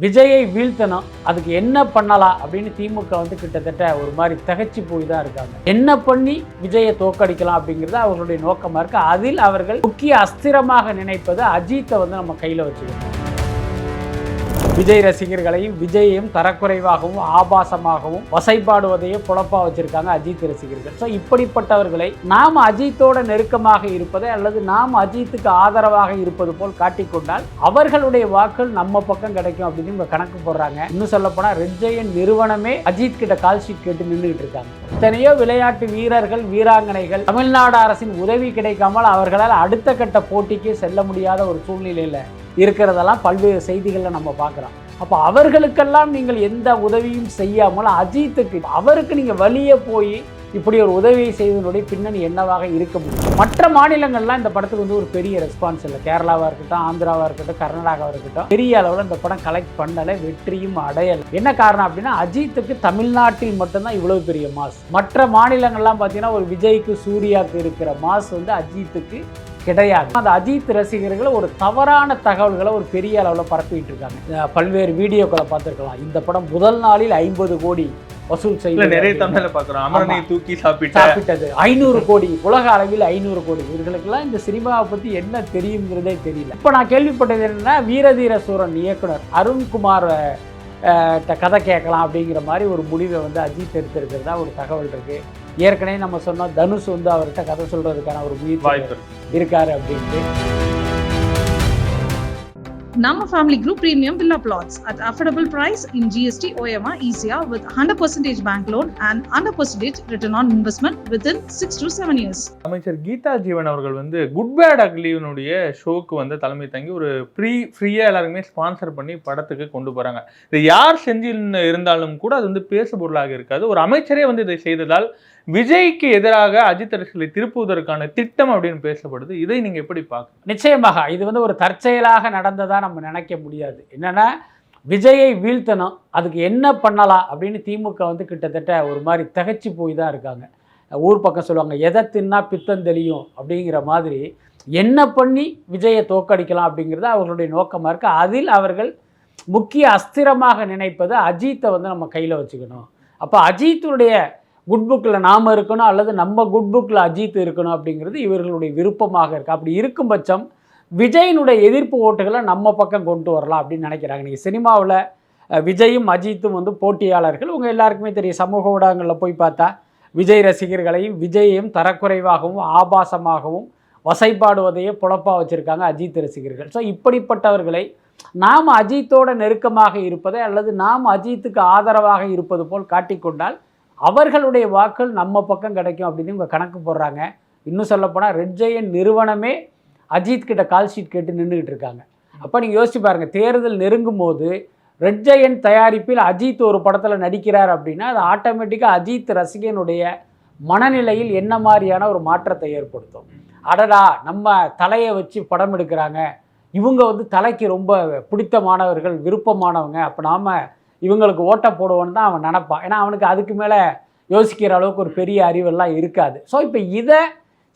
விஜயை வீழ்த்தணும் அதுக்கு என்ன பண்ணலாம் அப்படின்னு திமுக வந்து கிட்டத்தட்ட ஒரு மாதிரி தகச்சு போய் தான் இருக்காங்க. என்ன பண்ணி விஜயை தோக்கடிக்கலாம் அப்படிங்கிறது அவர்களுடைய நோக்கமாக இருக்கு. அதில் அவர்கள் முக்கிய அஸ்திரமாக நினைப்பது அஜித்தை வந்து நம்ம கையில் வச்சுக்கணும். விஜய் ரசிகர்களையும் விஜயையும் தரக்குறைவாகவும் ஆபாசமாகவும் வசைப்பாடுவதையே புழப்பா வச்சிருக்காங்க அஜித் ரசிகர்கள். ஸோ இப்படிப்பட்டவர்களை நாம் அஜித்தோட நெருக்கமாக இருப்பதை அல்லது நாம் அஜித்துக்கு ஆதரவாக இருப்பது போல் காட்டிக்கொண்டால் அவர்களுடைய வாக்கள் நம்ம பக்கம் கிடைக்கும் அப்படின்னு இவங்க கணக்கு போடுறாங்க. இன்னும் சொல்ல போனால் ரெட்ஜெயன் நிறுவனமே அஜித் கிட்ட கால்ஷீட் கேட்டு நின்றுட்டு இருக்காங்க. எத்தனையோ விளையாட்டு வீரர்கள் வீராங்கனைகள் தமிழ்நாடு அரசின் உதவி கிடைக்காமல் அவர்களால் அடுத்த கட்ட போட்டிக்கு செல்ல முடியாத ஒரு சூழ்நிலையில் இருக்கிறதெல்லாம் பல்வேறு செய்திகளில் நம்ம பார்க்குறோம். அப்போ அவர்களுக்கெல்லாம் நீங்கள் எந்த உதவியும் செய்யாமல் அஜித்துக்கு அவருக்கு நீங்கள் வழியே போய் இப்படி ஒரு உதவியை செய்வதனுடைய பின்னணி என்னவாக இருக்க முடியும்? மற்ற மாநிலங்கள்லாம் இந்த படத்துக்கு வந்து ஒரு பெரிய ரெஸ்பான்ஸ் இல்லை. கேரளாவாக இருக்கட்டும் ஆந்திராவாக இருக்கட்டும் கர்நாடகாவாக இருக்கட்டும் பெரிய அளவில் இந்த படம் கலெக்ட் பண்ணலை வெற்றியும் அடையலை. என்ன காரணம் அப்படின்னா அஜித்துக்கு தமிழ்நாட்டில் மட்டும்தான் இவ்வளவு பெரிய மாஸ். மற்ற மாநிலங்கள்லாம் பார்த்தீங்கன்னா ஒரு விஜய்க்கு சூர்யாவுக்கு இருக்கிற மாஸ் வந்து அஜித்துக்கு கிடையாது. அந்த அஜித் ரசிகர்கள் ஒரு தவறான தகவல்களை ஒரு பெரிய அளவில் பரப்பிட்டு இருக்காங்க. பல்வேறு வீடியோக்களை பார்த்துருக்கலாம். இந்த படம் முதல் நாளில் ஐம்பது கோடி வசூல் இல்ல செய்ய நிறைய தமிழ்ல பாக்குறோம் அமரனை தூக்கி சாப்பிட்ட. சாப்பிட்டது. ஐநூறு கோடி உலக அளவில் ஐநூறு கோடி. இவர்களுக்கெல்லாம் இந்த சினிமாவை பற்றி என்ன தெரியுங்கிறதே தெரியல. இப்போ நான் கேள்விப்பட்டது என்னன்னா வீரதீர சூரன் இயக்குனர் அருண்குமார் கதை கேட்கலாம் அப்படிங்கிற மாதிரி ஒரு முடிவை வந்து அஜித் எடுத்திருக்கிறதா ஒரு தகவல் இருக்கு. ஏற்கனவே நம்ம சொன்னோம் தனுஷ் வந்து அவர்கிட்ட கதை சொல்றதுக்கான ஒரு முயற்சி வாய்ப்பு இருக்கு. நம்ம family group premium villa flats at affordable price in GST OMR ஈஸியா with hundred percentage bank loan and hundred percentage return on investment within six to seven years அமைச்சர் கீதா ஜீவன் அவர்கள் வந்து குட் பேட் அக்லிவனுடைய ஷோக்கு வந்து தலைமை தங்கி ஒரு ஃப்ரீ ஃப்ரீயாக எல்லாருக்குமே ஸ்பான்சர் பண்ணி படத்துக்கு கொண்டு போகிறாங்க இது யார் செஞ்சு இருந்தாலும் கூட அது வந்து பேசு பொருளாக இருக்காது. ஒரு அமைச்சரே வந்து இதை செய்ததால் விஜய்க்கு எதிராக அஜித் அரசியலை திருப்புவதற்கான திட்டம் அப்படின்னு பேசப்படுது. இதை நீங்க எப்படி பார்க்க நிச்சயமாக இது வந்து ஒரு தற்செயலாக நடந்ததா நம்ம நினைக்க முடியாது. என்னன்னா விஜயை வீழ்த்தணும் அதுக்கு என்ன பண்ணலாம் அப்படின்னு திமுக வந்து கிட்டத்தட்ட ஒரு மாதிரி திகைச்சு போய் தான் இருக்காங்க. ஊர் பக்கம் சொல்லுவாங்க எதை தின்னா பித்தம் தெளியும்? அப்படிங்கிற மாதிரி என்ன பண்ணி விஜயை தோக்கடிக்கலாம் அப்படிங்கிறது அவர்களுடைய நோக்கமாக இருக்குது அதில் அவர்கள் முக்கிய அஸ்திரமாக நினைப்பது அஜித்தை வந்து நம்ம கையில் வச்சுக்கணும். அப்போ அஜித்துடைய குட் புக்கில் நாம் இருக்கணும் அல்லது நம்ம குட் புக்கில் அஜித் இருக்கணும் அப்படிங்கிறது இவர்களுடைய விருப்பமாக இருக்குது அப்படி இருக்கும் பட்சம் விஜயினுடைய எதிர்ப்பு ஓட்டுகளை நம்ம பக்கம் கொண்டு வரலாம் அப்படின்னு நினைக்கிறாங்க. நீங்கள் சினிமாவில் விஜயும் அஜித்தும் வந்து போட்டியாளர்கள். உங்கள் எல்லாருக்குமே தெரியும் சமூக ஊடகங்களில் போய் பார்த்தா விஜய் ரசிகர்களையும் விஜயையும் தரக்குறைவாகவும் ஆபாசமாகவும் வசைப்பாடுவதையே புழப்பாக வச்சுருக்காங்க அஜித் ரசிகர்கள். ஸோ இப்படிப்பட்டவர்களை நாம் அஜித்தோட நெருக்கமாக இருப்பதை அல்லது நாம் அஜித்துக்கு ஆதரவாக இருப்பது போல் காட்டிக்கொண்டால் அவர்களுடைய வாக்கள் நம்ம பக்கம் கிடைக்கும் அப்படின்னு இவங்க கணக்கு போடுறாங்க. இன்னும் சொல்லப்போனால் ரெட் ஜெயன் நிறுவனமே அஜித் கிட்ட கால் ஷீட் கேட்டு நின்றுக்கிட்டு இருக்காங்க. அப்போ நீங்கள் யோசிச்சு பாருங்கள் தேர்தல் நெருங்கும் போது ரெட் ஜெயன் தயாரிப்பில் அஜித் ஒரு படத்தில் நடிக்கிறார் அப்படின்னா அது ஆட்டோமேட்டிக்காக அஜித் ரசிகனுடைய மனநிலையில் என்ன மாதிரியான ஒரு மாற்றத்தை ஏற்படுத்தும். அடடா நம்ம தலையை வச்சு படம் எடுக்கிறாங்க. இவங்க வந்து தலைக்கு ரொம்ப பிடித்தமானவர்கள் விருப்பமானவங்க. அப்போ நாம் இவங்களுக்கு ஓட்ட போடுவோன்னு தான் அவன் நினப்பான். ஏன்னா அவனுக்கு அதுக்கு மேலே யோசிக்கிற அளவுக்கு ஒரு பெரிய அறிவெல்லாம் இருக்காது. ஸோ இப்போ இதை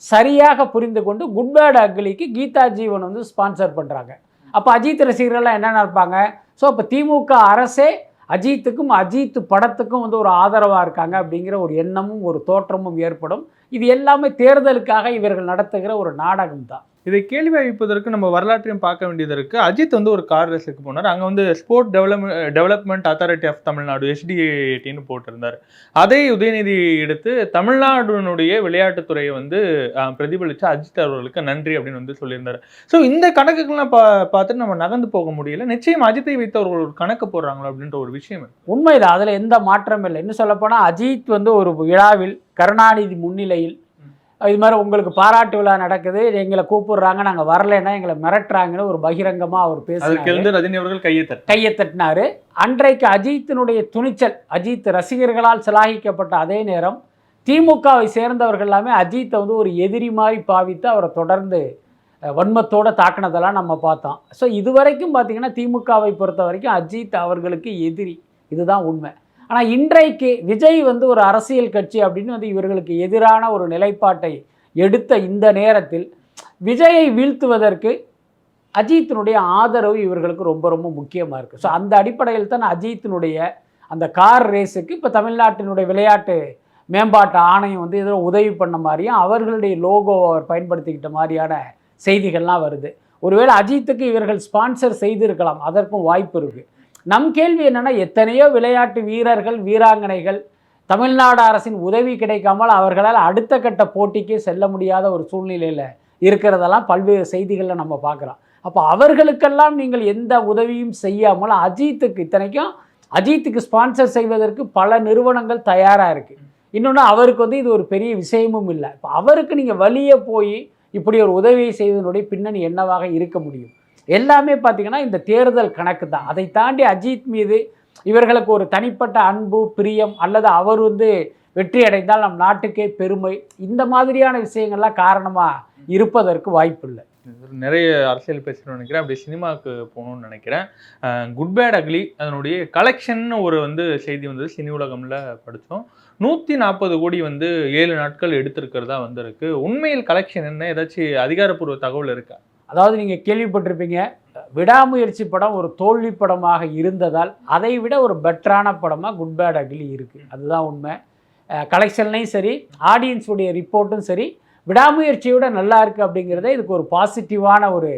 சரியாக புரிந்து கொண்டு குட் பேட் அக்லிக்கு கீதா ஜீவன் வந்து ஸ்பான்சர் பண்ணுறாங்க அப்போ அஜித் ரசிகர்கள்லாம் என்ன நினைப்பாங்க? ஸோ இப்போ திமுக அரசே அஜித்துக்கும் அஜித் படத்துக்கும் வந்து ஒரு ஆதரவாக இருக்காங்க அப்படிங்கிற ஒரு எண்ணமும் ஒரு தோற்றமும் ஏற்படும். இது எல்லாமே தேர்தலுக்காக இவர்கள் நடத்துகிற ஒரு நாடகம் தான் இதை கேள்வி வைப்பதற்கு நம்ம வரலாற்றையும் பார்க்க வேண்டியது இருக்குது அஜித் வந்து ஒரு கார் ரேஸுக்கு போனார். அங்கே வந்து sport develop development authority of Tamil Nadu எஸ்டிஏடின்னு போட்டிருந்தார். அதை உதயநிதி எடுத்து தமிழ்நாடுனுடைய விளையாட்டுத்துறையை வந்து பிரதிபலித்து அஜித் அவர்களுக்கு நன்றி அப்படின்னு வந்து சொல்லியிருந்தார். ஸோ இந்த கணக்குகள்லாம் பா பார்த்துட்டு நம்ம நகர்ந்து போக முடியல. நிச்சயம் அஜித்தை வைத்து அவர்கள் ஒரு கணக்கு போடுறாங்களோ அப்படின்ற ஒரு விஷயம் உண்மைதான். அதில் எந்த மாற்றமும் இல்லை. இன்னும் சொல்லப்போனால் அஜித் வந்து ஒரு விழாவில் கருணாநிதி முன்னிலையில் இது மாதிரி உங்களுக்கு பாராட்டு விழா நடக்குது. எங்களை கூப்பிடுறாங்க. நாங்கள் வரலைன்னா எங்களை மிரட்டுறாங்கன்னு ஒரு பகிரங்கமாக அவர் ரஜினி அவர்கள் கையை கையை தட்டினாரு. அன்றைக்கு அஜித்தினுடைய துணிச்சல் அஜித் ரசிகர்களால் சிலாகிக்கப்பட்ட அதே நேரம் திமுகவை சேர்ந்தவர்கள் எல்லாமே அஜித்தை வந்து ஒரு எதிரி மாதிரி பாவித்து அவரை தொடர்ந்து வன்மத்தோட தாக்குனதெல்லாம் நம்ம பார்த்தோம். ஸோ இதுவரைக்கும் பார்த்தீங்கன்னா திமுகவை பொறுத்த வரைக்கும் அஜித் அவர்களுக்கு எதிரி. இதுதான் உண்மை. ஆனால் இன்றைக்கு விஜய் வந்து ஒரு அரசியல் கட்சி அப்படின்னு வந்து இவர்களுக்கு எதிரான ஒரு நிலைப்பாட்டை எடுத்த இந்த நேரத்தில் விஜயை வீழ்த்துவதற்கு அஜித்தினுடைய ஆதரவு இவர்களுக்கு ரொம்ப ரொம்ப முக்கியமாக இருக்குது ஸோ அந்த அடிப்படையில் தான் அஜித்தினுடைய அந்த கார் ரேஸுக்கு இப்போ தமிழ்நாட்டினுடைய விளையாட்டு மேம்பாட்டு ஆணையம் வந்து இதில் உதவி பண்ண மாதிரியும் அவர்களுடைய லோகோவை அவர் பயன்படுத்திக்கிட்ட மாதிரியான செய்திகள்லாம் வருது. ஒருவேளை அஜித்துக்கு இவர்கள் ஸ்பான்சர் செய்திருக்கலாம் அதற்கும் வாய்ப்பு இருக்குது நம் கேள்வி என்னென்னா எத்தனையோ விளையாட்டு வீரர்கள் வீராங்கனைகள் தமிழ்நாடு அரசின் உதவி கிடைக்காமல் அவர்களால் அடுத்த கட்ட போட்டிக்கே செல்ல முடியாத ஒரு சூழ்நிலையில் இருக்கிறதெல்லாம் பல்வேறு செய்திகளில் நம்ம பார்க்குறோம். அப்போ அவர்களுக்கெல்லாம் நீங்கள் எந்த உதவியும் செய்யாமல் அஜித்துக்கு இத்தனைக்கும் அஜித்துக்கு ஸ்பான்சர் செய்வதற்கு பல நிறுவனங்கள் தயாராக இருக்குது இன்னொன்று அவருக்கு வந்து இது ஒரு பெரிய விஷயமும் இல்லை. இப்போ அவருக்கு நீங்கள் வழியே போய் இப்படி ஒரு உதவியை செய்வதனுடைய பின்னணி என்னவாக இருக்க முடியும்? எல்லாமே பார்த்தீங்கன்னா இந்த தேர்தல் கணக்கு தான். அதை தாண்டி அஜித் மீது இவர்களுக்கு ஒரு தனிப்பட்ட அன்பு பிரியம் அல்லது அவர் வந்து வெற்றி அடைந்தால் நம் நாட்டுக்கே பெருமை. இந்த மாதிரியான விஷயங்கள்லாம் காரணமாக இருப்பதற்கு வாய்ப்பு இல்லை நிறைய அரசியல் பேசணும்னு நினைக்கிறேன். அப்படி சினிமாவுக்கு போகணும்னு நினைக்கிறேன். குட் பேட் அக்லி அதனுடைய கலெக்ஷன் ஒரு வந்து செய்தி வந்தது. சினி உலகம்ல படித்தோம். நூற்றி நாற்பது கோடி வந்து ஏழு நாட்கள் எடுத்திருக்கிறதா வந்திருக்கு. உண்மையில் கலெக்ஷன் என்ன? ஏதாச்சும் அதிகாரப்பூர்வ தகவல் இருக்கா? அதாவது நீங்கள் கேள்விப்பட்டிருப்பீங்க விடாமுயற்சி படம் ஒரு தோல்வி படமாக இருந்ததால் அதை விட ஒரு பெட்டரான படமாக குட் பேட் அக்லி இருக்குது அதுதான் உண்மை. கலெக்ஷன்லையும் சரி ஆடியன்ஸுடைய ரிப்போர்ட்டும் சரி விடாமுயற்சியோட நல்லா இருக்குது அப்படிங்கிறதே இதுக்கு ஒரு பாசிட்டிவான ஒரு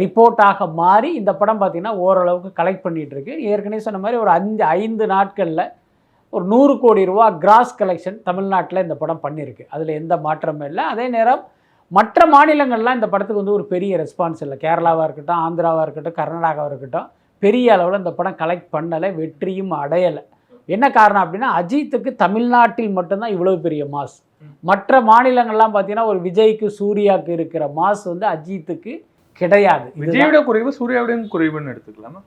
ரிப்போர்ட்டாக மாறி இந்த படம் பார்த்திங்கன்னா ஓரளவுக்கு கலெக்ட் பண்ணிகிட்டு இருக்கு ஏற்கனவே சொன்ன மாதிரி ஒரு அஞ்சு ஐந்து நாட்களில் ஒரு நூறு கோடி ரூபா கிராஸ் கலெக்ஷன் தமிழ்நாட்டில் இந்த படம் பண்ணியிருக்கு அதில் எந்த மாற்றமும் இல்லை. அதே நேரம் மற்ற மாநிலங்கள்லாம் இந்த படத்துக்கு வந்து ஒரு பெரிய ரெஸ்பான்ஸ் இல்லை. கேரளாவாக இருக்கட்டும் ஆந்திராவாக இருக்கட்டும் கர்நாடகாவாக இருக்கட்டும் பெரிய அளவில் இந்த படம் கலெக்ட் பண்ணலை வெற்றியும் அடையலை. என்ன காரணம் அப்படின்னா அஜித்துக்கு தமிழ்நாட்டில் மட்டும்தான் இவ்வளோ பெரிய மாஸ். மற்ற மாநிலங்கள்லாம் பார்த்தீங்கன்னா ஒரு விஜய்க்கு சூர்யாவுக்கு இருக்கிற மாஸ் வந்து அஜித்துக்கு கிடையாது. விஜயோட குறைவு சூர்யாவுடையும் குறைவுன்னு எடுத்துக்கலாமா?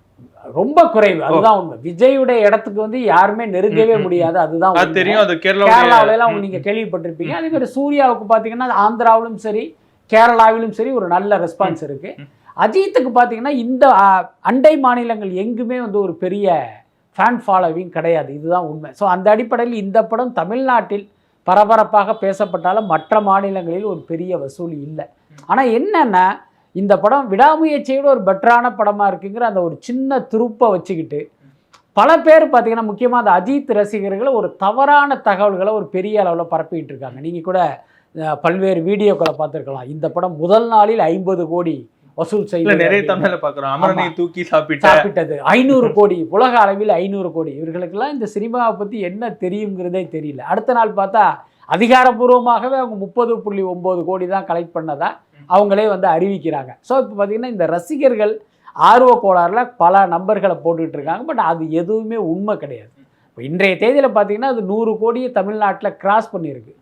ரொம்ப குறைவு. அதுதான் உண்மை. விஜயுடைய இடத்துக்கு வந்து யாருமே நெருங்கவே முடியாது. அதுதான். தெரியும் அது கேரளாவில எல்லாம் நீங்க கேள்விப்பட்டிருப்பீங்க. அதே மாதிரி சூர்யாவுக்கு பாத்தீங்கன்னா ஆந்திராவிலும் சரி கேரளாவிலும் சரி ஒரு நல்ல ரெஸ்பான்ஸ் இருக்கு. அஜித்துக்கு பாத்தீங்கன்னா இந்த அண்டை மாநிலங்கள் எங்குமே வந்து ஒரு பெரிய ஃபேன் ஃபாலோவிங் கிடையாது. இதுதான் உண்மை. ஸோ அந்த அடிப்படையில் இந்த படம் தமிழ்நாட்டில் பரபரப்பாக பேசப்பட்டாலும் மற்ற மாநிலங்களில் ஒரு பெரிய வசூல் இல்லை. ஆனால் என்னன்னா இந்த படம் விடாமுயற்சியோட ஒரு பெட்டரான படமாக இருக்குங்கிற அந்த ஒரு சின்ன துருப்பை வச்சுக்கிட்டு பல பேர் பார்த்தீங்கன்னா முக்கியமாக அந்த அஜித் ரசிகர்கள் ஒரு தவறான தகவல்களை ஒரு பெரிய அளவில் பரப்பிட்டு இருக்காங்க. நீங்கள் கூட பல்வேறு வீடியோக்களை பார்த்துருக்கலாம். இந்த படம் முதல் நாளில் ஐம்பது கோடி வசூல் செய்து நிறைய தமிழ்ல அமரனை. தூக்கி சாப்பிட்ட சாப்பிட்டது ஐநூறு கோடி. உலக அளவில் ஐநூறு கோடி. இவர்களுக்கெல்லாம் இந்த சினிமாவை பற்றி என்ன தெரியுங்கிறதே தெரியல. அடுத்த நாள் பார்த்தா அதிகாரப்பூர்வமாகவே அவங்க முப்பது புள்ளி ஒம்பது கோடி தான் கலெக்ட் பண்ணதா? அவங்களே வந்து அறிவிக்கிறாங்க. ஸோ இப்போ பார்த்தீங்கன்னா இந்த ரசிகர்கள் ஆர்வ கோளாறில் பல நம்பர்களை போட்டுக்கிட்டு இருக்காங்க. பட் அது எதுவுமே உண்மை கிடையாது. இப்போ இன்றைய தேதியில் பார்த்தீங்கன்னா அது நூறு கோடியை தமிழ்நாட்டில் கிராஸ் பண்ணியிருக்கு.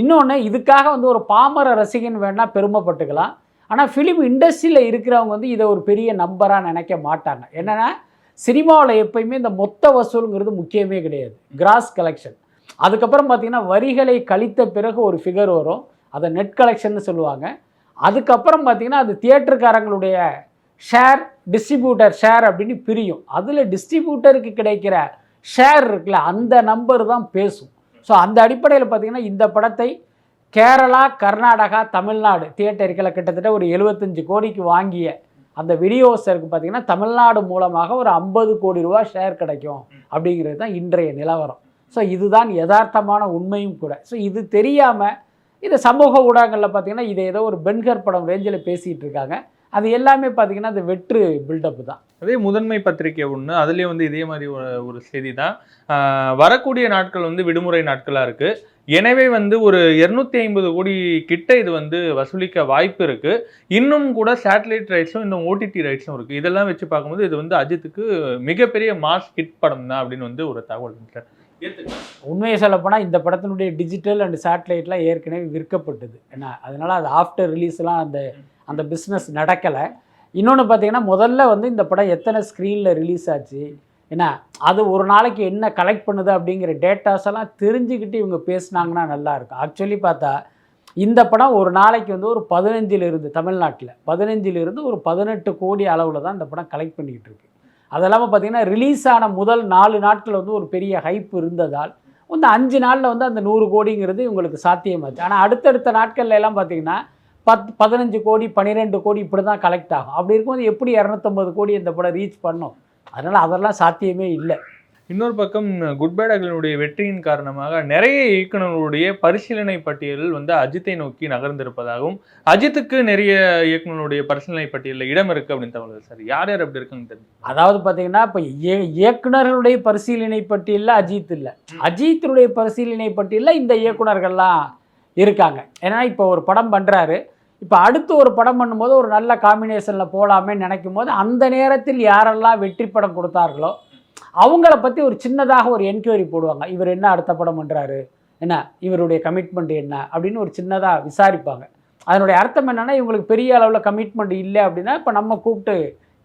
இன்னொன்று இதுக்காக வந்து ஒரு பாமர ரசிகன் வேணால் பெருமைப்பட்டுக்கலாம். ஆனால் ஃபிலிம் இண்டஸ்ட்ரியில் இருக்கிறவங்க வந்து இதை ஒரு பெரிய நம்பராக நினைக்க மாட்டாங்க. என்னென்னா சினிமாவில் எப்பயுமே இந்த மொத்த வசூலுங்கிறது முக்கியமே கிடையாது. கிராஸ் கலெக்ஷன் அதுக்கப்புறம் பார்த்திங்கன்னா வரிகளை கழித்த பிறகு ஒரு ஃபிகர் வரும். அதை நெட் கலெக்ஷன்னு சொல்லுவாங்க. அதுக்கப்புறம் பார்த்தீங்கன்னா அது தியேட்டருக்காரங்களுடைய ஷேர் டிஸ்ட்ரிபியூட்டர் ஷேர் அப்படின்னு பிரியும். அதில் டிஸ்ட்ரிபியூட்டருக்கு கிடைக்கிற ஷேர் இருக்குல்ல அந்த நம்பர் தான் பேசும். ஸோ அந்த அடிப்படையில் பார்த்தீங்கன்னா இந்த படத்தை கேரளா கர்நாடகா தமிழ்நாடு தியேட்டர்களில் கிட்டத்தட்ட ஒரு எழுபத்தஞ்சு கோடிக்கு வாங்கிய அந்த விநியோகஸ்தருக்கு பார்த்தீங்கன்னா தமிழ்நாடு மூலமாக ஒரு ஐம்பது கோடி ரூபா ஷேர் கிடைக்கும் அப்படிங்கிறது தான் இன்றைய நிலவரம். ஸோ இதுதான் யதார்த்தமான உண்மையும் கூட. ஸோ இது தெரியாமல் இந்த சமூக ஊடகங்களில் பார்த்தீங்கன்னா இதை ஏதோ ஒரு பென்கர் படம் ரேஞ்சில் பேசிகிட்டு இருக்காங்க. அது எல்லாமே பார்த்தீங்கன்னா அது வெற்று பில்டப் தான். அதே முதன்மை பத்திரிகை ஒன்று அதுலேயே வந்து இதே மாதிரி ஒரு ஒரு செய்தி தான். வரக்கூடிய நாட்கள் வந்து விடுமுறை நாட்களாக இருக்குது எனவே வந்து ஒரு இருநூத்தி ஐம்பது கோடி கிட்ட இது வந்து வசூலிக்க வாய்ப்பு இருக்குது இன்னும் கூட சேட்டலைட் ரைட்ஸும் இன்னும் ஓடிடி ரைட்ஸும் இருக்குது இதெல்லாம் வச்சு பார்க்கும்போது இது வந்து அஜித்துக்கு மிகப்பெரிய மாஸ் ஹிட் படம் தான் அப்படின்னு வந்து ஒரு தகவல் சார் உண்மையை சொல்லப்போனால் இந்த படத்தினுடைய டிஜிட்டல் அண்ட் சேட்டலைட்லாம் ஏற்கனவே விற்கப்பட்டது. ஏன்னா அதனால் அது ஆஃப்டர் ரிலீஸ்லாம் அந்த அந்த பிஸ்னஸ் நடக்கலை. இன்னொன்று பார்த்தீங்கன்னா முதல்ல வந்து இந்த படம் எத்தனை ஸ்க்ரீனில் ரிலீஸ் ஆச்சு? ஏன்னா அது ஒரு நாளைக்கு என்ன கலெக்ட் பண்ணுது அப்படிங்கிற டேட்டாஸ் எல்லாம் தெரிஞ்சுக்கிட்டு இவங்க பேசுனாங்கன்னா நல்லா இருக்கும். ஆக்சுவலி பார்த்தா இந்த படம் ஒரு நாளைக்கு வந்து ஒரு பதினஞ்சிலிருந்து தமிழ்நாட்டில் பதினஞ்சிலிருந்து ஒரு பதினெட்டு கோடி அளவில் தான் இந்த படம் கலெக்ட் பண்ணிக்கிட்டு இருக்கு. அது இல்லாமல் பார்த்தீங்கன்னா ரிலீஸ் ஆன முதல் நாலு நாட்கள் வந்து ஒரு பெரிய ஹைப் இருந்ததால் இந்த அஞ்சு நாளில் வந்து அந்த நூறு கோடிங்கிறது இவங்களுக்கு சாத்தியமாச்சு. ஆனால் அடுத்தடுத்த நாட்கள்ல எல்லாம் பார்த்தீங்கன்னா பத் பதினஞ்சு கோடி பன்னிரெண்டு கோடி இப்படி தான் கலெக்ட் ஆகும். அப்படி இருக்கும்போது எப்படி இரநூத்தம்பது கோடி இந்த படம் ரீச் பண்ணும்? அதனால் அதெல்லாம் சாத்தியமே இல்லை. இன்னொரு பக்கம் குட் வெற்றியின் காரணமாக நிறைய இயக்குனர்களுடைய பரிசீலனை பட்டியல் வந்து அஜித்தை நோக்கி நகர்ந்திருப்பதாகவும் அஜித்துக்கு நிறைய இயக்குனருடைய பரிசீலனை பட்டியலில் இடம் இருக்கு அப்படின்னு தகவல் சார் யார் யார் அப்படி இருக்காங்க தெரியும் அதாவது பார்த்தீங்கன்னா இப்போ இயக்குனர்களுடைய பரிசீலனை பட்டியலில் அஜித் இல்லை. அஜித்தினுடைய பரிசீலனை பட்டியலில் இந்த இயக்குனர்கள்லாம் இருக்காங்க. ஏன்னா இப்போ ஒரு படம் பண்ணுறாரு இப்போ அடுத்து ஒரு படம் பண்ணும்போது ஒரு நல்ல காம்பினேஷனில் போகலாமே நினைக்கும் போது அந்த நேரத்தில் யாரெல்லாம் வெற்றி படம் கொடுத்தார்களோ அவங்கள பற்றி ஒரு சின்னதாக ஒரு என்கொயரி போடுவாங்க. இவர் என்ன அடுத்த படம் பண்ணுறாரு என்ன? இவருடைய கமிட்மெண்ட் என்ன? அப்படின்னு ஒரு சின்னதாக விசாரிப்பாங்க. அதனுடைய அர்த்தம் என்னென்னா இவங்களுக்கு பெரிய அளவில் கமிட்மெண்ட் இல்லை அப்படின்னா இப்போ நம்ம கூப்பிட்டு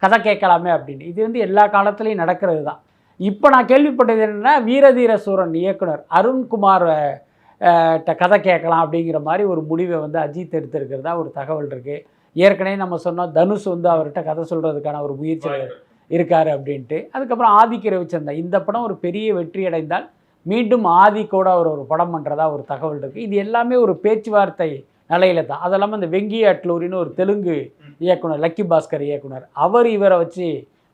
கதை கேட்கலாமே அப்படின்னு. இது வந்து எல்லா காலத்துலேயும் நடக்கிறது தான். இப்போ நான் கேள்விப்பட்டது என்னென்னா வீரதீர சூரன் இயக்குனர் அருண்குமார் கதை கேட்கலாம் அப்படிங்கிற மாதிரி ஒரு முடிவை வந்து அஜித் எடுத்திருக்கிறதா ஒரு தகவல் இருக்குது ஏற்கனவே நம்ம சொன்னோம் தனுஷ் வந்து அவர்கிட்ட கதை சொல்கிறதுக்கான ஒரு முயற்சி இருக்கார் அப்படின்ட்டு. அதுக்கப்புறம் ஆதிக்க ரவிச்சந்திரன். இந்த படம் ஒரு பெரிய வெற்றி அடைந்தால் மீண்டும் ஆதிக்கோட அவர் ஒரு படம் பண்ணுறதா ஒரு தகவல் இருக்குது இது எல்லாமே ஒரு பேச்சுவார்த்தை நிலையில தான். அது இல்லாமல் இந்த வெங்கி அட்லூரின்னு ஒரு தெலுங்கு இயக்குனர் லக்கி பாஸ்கர் இயக்குனர் அவர் இவரை வச்சு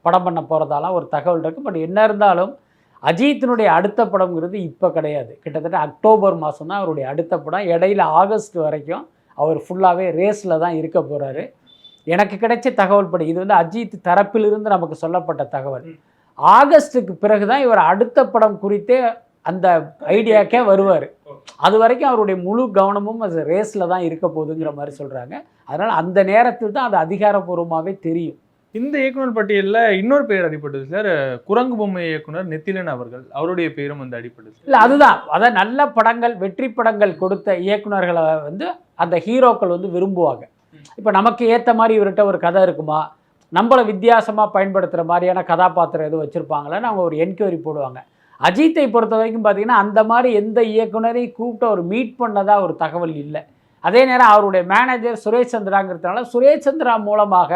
படம் பண்ண போகிறதாலாம் ஒரு தகவல் இருக்குது பட் என்ன இருந்தாலும் அஜித்தினுடைய அடுத்த படம்ங்கிறது இப்போ கிடையாது. கிட்டத்தட்ட அக்டோபர் மாதம் தான் அவருடைய அடுத்த படம். இடையில ஆகஸ்ட் வரைக்கும் அவர் ஃபுல்லாகவே ரேஸில் தான் இருக்க போகிறாரு எனக்கு கிடைச்ச தகவல் படி இது வந்து அஜித் தரப்பிலிருந்து நமக்கு சொல்லப்பட்ட தகவல். ஆகஸ்ட்டுக்கு பிறகு தான் இவர் அடுத்த படம் குறித்தே அந்த ஐடியாக்கே வருவார். அது வரைக்கும் அவருடைய முழு கவனமும் அது ரேஸில் தான் இருக்க போகுதுங்கிற மாதிரி சொல்கிறாங்க அதனால் அந்த நேரத்தில் தான் அது அதிகாரப்பூர்வமாகவே தெரியும். இந்த இயக்குனர் பட்டியலில் இன்னொரு பெயர் அடிபட்டது சார் குரங்கு பொம்மை இயக்குனர் நித்திலன் அவர்கள். அவருடைய பெயரும் வந்து அடிபட்டது இல்லை அதுதான். அதான் நல்ல படங்கள் வெற்றி படங்கள் கொடுத்த இயக்குனர்களை வந்து அந்த ஹீரோக்கள் வந்து விரும்புவாங்க. இப்போ நமக்கு ஏற்ற மாதிரி இவர்கிட்ட ஒரு கதை இருக்குமா? நம்மளை வித்தியாசமாக பயன்படுத்துகிற மாதிரியான கதாபாத்திரம் எதுவும் வச்சுருப்பாங்களான்னு அவங்க ஒரு என்கொயரி போடுவாங்க. அஜித்தை பொறுத்த வரைக்கும் பார்த்தீங்கன்னா அந்த மாதிரி எந்த இயக்குனரையும் கூப்பிட்டு அவர் மீட் பண்ணதாக ஒரு தகவல் இல்லை. அதே நேரம் அவருடைய மேனேஜர் சுரேஷ் சந்திராங்கிறதுனால சுரேஷ் சந்திரா மூலமாக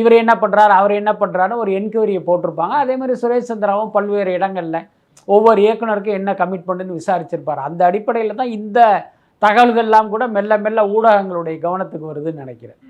இவர் என்ன பண்ணுறாரு அவர் என்ன பண்ணுறாருன்னு ஒரு என்கொயரியை போட்டிருப்பாங்க. அதே மாதிரி சுரேஷ் சந்திராவும் பல்வேறு இடங்களில் ஒவ்வொரு இயக்குனருக்கும் என்ன கமிட்மெண்ட்னு விசாரிச்சிருப்பார். அந்த அடிப்படையில் தான் இந்த தகவல்கள்லாம் கூட மெல்ல மெல்ல ஊடகங்களுடைய கவனத்துக்கு வருதுன்னு நினைக்கிறேன்.